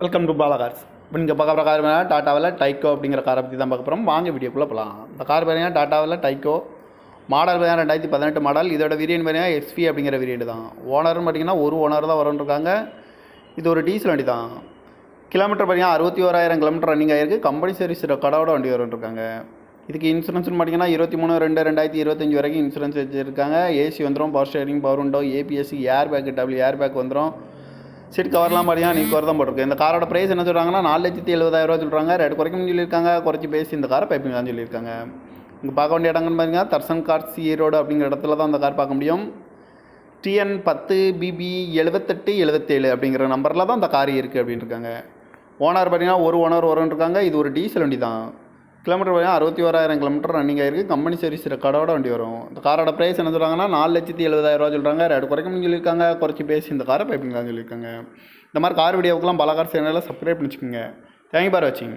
Welcome to Bala cars இப்போ நீங்கள் பார்க்க போகிற கார் பார்த்தீங்கன்னா டாட்டாவில் டைக்கோ அப்படிங்கிற காரை பற்றி தான் பார்க்க போகிறோம் வாங்க வீடியோக்குள்ளே போகலாம் இந்த கார் பார்த்தீங்கன்னா டாட்டாவில் டைக்கோ மாடல் பார்த்தீங்கன்னா ரெண்டாயிரத்தி பதினெட்டு மாடல் இதோட வேரியன்ட் பார்த்தீங்கன்னா எக்ஸ்பி அப்படிங்கிற வேரியன்ட் தான். ஓனர்னு பார்த்தீங்கன்னா ஒரு ஓனர் தான் வரும்ன்றிருக்காங்க இது ஒரு டீசல் வண்டி தான். கிலோமீட்டர் பார்த்தீங்கன்னா அறுபத்தி ஓராயிரம் கிலோமீட்டர் ரன்னிங் ஆயிருக்கு கம்பெனி சர்வீஸ் கடவோட வண்டி வரும்ன்றிருக்காங்க இதுக்கு இன்சூரன்ஸ்னு பார்த்தீங்கன்னா இருபத்தி மூணு ரெண்டு ரெண்டாயிரத்தி இருபத்தஞ்சி வரைக்கும் இன்சூரன்ஸ் வச்சுருக்காங்க. ஏசி வந்துடும் பவர் ஸ்டேரிங் பவர் உண்டோ ABSC air bag double air bag வந்துடும் சீட் கவர்லாம் பார்த்தீங்கன்னா நீ கவர் தான் போட்டிருக்கு. இந்த காரோட ப்ரைஸ் என்ன சொல்கிறாங்கன்னா நாலு லட்சத்தி எழுபதாயிரம் ரூபா சொல்கிறாங்க ரேட் குறைக்கணும்னு சொல்லியிருக்காங்க. குறைச்சி பேசி இந்த காரை பைப்பிங் தான் சொல்லியிருக்காங்க. இங்கே பார்க்க வேண்டிய இடங்கள்னு பார்த்தீங்கன்னா தர்சன் கார்ஸ் ஈரோடு அப்படிங்கிற இடத்துல தான் அந்த கார் பார்க்க முடியும். டிஎன் பத்து பிபி எழுபத்தெட்டு எழுபத்தேழு அப்படிங்கிற நம்பரில் தான் அந்த கார் இருக்குது அப்படின்னு இருக்காங்க. ஓனர் பார்த்தீங்கன்னா ஒரு ஓனர் வரும்னு இருக்காங்க. இது ஒரு டீசல் வண்டி தான். கிலோமீட்டர் பார்த்தீங்கன்னா அறுபத்தி ஓராயிரம் கிலோமீட்டர் ரன்னிங் ஆயிருக்கு. கம்பெனி சர்வீஸ் ரெக்கார்டோட வண்டி வரும். இந்த காரோட ப்ரைஸ் என்ன சொல்கிறாங்கன்னா நாலு லட்சத்தி எழுபதாயிரம் ரூபா சொல்கிறாங்க ரேட் குறைக்கணும்னு சொல்லியிருக்காங்க. குறைச்சி பேசி இந்த காரை பைப்பிங் தான் சொல்லியிருக்காங்க. இந்த மாதிரி கார் வீடியோவுக்குலாம் பல கார் சேனலில் சப்ஸ்கிரைப் பண்ணிச்சுக்கோங்க. தேங்க்யூ பார் வாட்சிங்